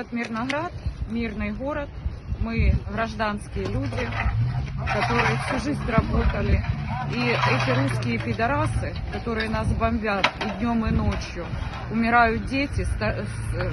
Город Мирноград, мирный город. Мы гражданские люди, которые всю жизнь работали. И эти русские пидорасы, которые нас бомбят и днем, и ночью, умирают дети, ста- с- э,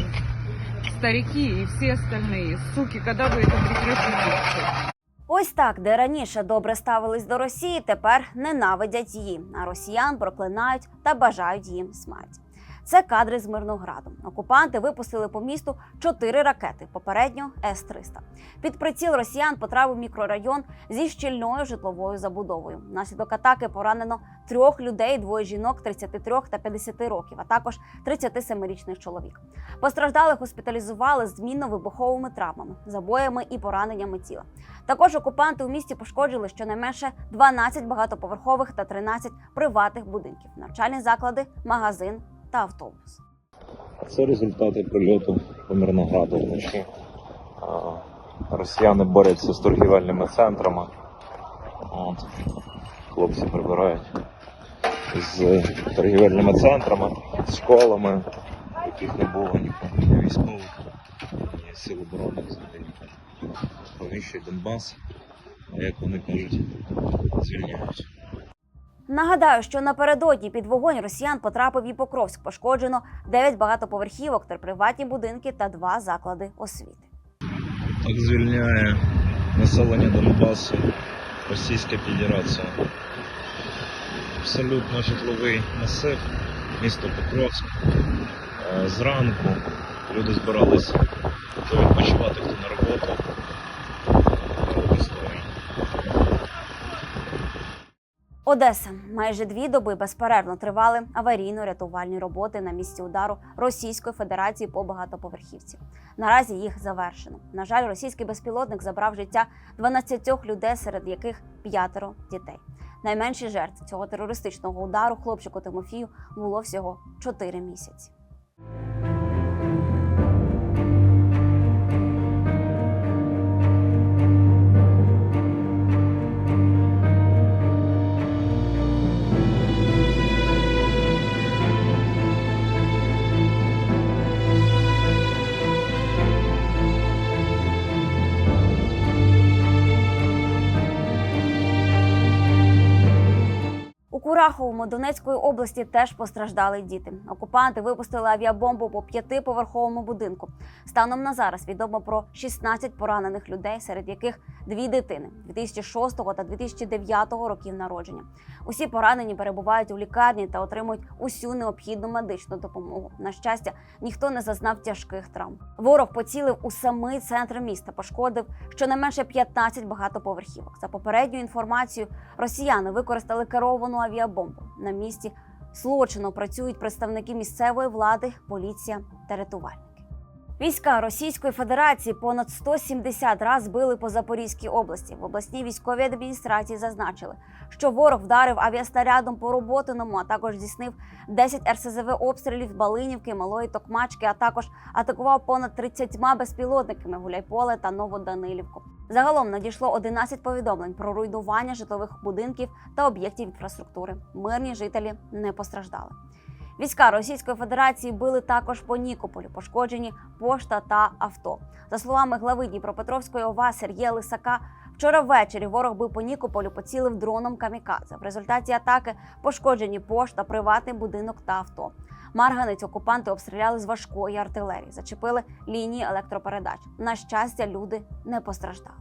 старики и все остальные. Суки, когда вы это прекратите? Ось так, де раніше добре ставились до Росії, тепер ненавидять її, а росіян проклинають та бажають їм смерті. Це кадри з Мирнограду. Окупанти випустили по місту чотири ракети, попередньо С-300. Під приціл росіян потрапив мікрорайон зі щільною житловою забудовою. Внаслідок атаки поранено трьох людей, двоє жінок 33 та 50 років, а також 37-річний чоловік. Постраждалих госпіталізували з змінно-вибуховими травмами, забоями і пораненнями тіла. Також окупанти у місті пошкоджили щонайменше 12 багатоповерхових та 13 приватних будинків, навчальні заклади, магазин та автобус. Це результати прильоту по Мирнограду вночі. Росіяни борються з торгівельними центрами. От. Хлопці прибирають з торгівельними центрами, з школами, яких не було ні військових, ні сил оборони взагалі. Повіщують Донбас, а як вони кажуть, звільняють. Нагадаю, що напередодні під вогонь росіян потрапив і Покровськ. Пошкоджено 9 багатоповерхівок, 3 приватні будинки та 2 заклади освіти. Так звільняє населення Донбасу Російська Федерація. Абсолютно житловий масив, місто Покровськ. Е, Зранку люди збиралися відпочивати, хто на роботу. Одеса майже дві доби безперервно тривали аварійно-рятувальні роботи на місці удару Російської Федерації по багатоповерхівці. Наразі їх завершено. На жаль, російський безпілотник забрав життя 12 людей, серед яких п'ятеро дітей. Найменші жертв цього терористичного удару хлопчику Тимофію було всього 4 місяці. Кураховому Донецької області теж постраждали діти. Окупанти випустили авіабомбу по п'ятиповерховому будинку. Станом на зараз відомо про 16 поранених людей, серед яких дві дитини 2006 та 2009 років народження. Усі поранені перебувають у лікарні та отримують усю необхідну медичну допомогу. На щастя, ніхто не зазнав тяжких травм. Ворог поцілив у самий центр міста, пошкодив щонайменше 15 багатоповерхівок. За попередньою інформацією, росіяни використали керовану авіабомбу. На місці злочину працюють представники місцевої влади, поліція та рятувальники. Війська Російської Федерації понад 170 разів били по Запорізькій області. В обласній військовій адміністрації зазначили, що ворог вдарив авіастарядом по роботиному, а також здійснив 10 РСЗВ обстрілів Балинівки, Малої Токмачки, а також атакував понад 30 безпілотниками Гуляйполе та Новоданилівку. Загалом надійшло 11 повідомлень про руйнування житлових будинків та об'єктів інфраструктури. Мирні жителі не постраждали. Війська Російської Федерації били також по Нікополю, пошкоджені пошта та авто. За словами глави Дніпропетровської ОВА Сергія Лисака, вчора ввечері ворог бив по Нікополю, поцілив дроном камікадзе. В результаті атаки пошкоджені пошта, приватний будинок та авто. Марганець окупанти обстріляли з важкої артилерії, зачепили лінії електропередач. На щастя, люди не постраждали.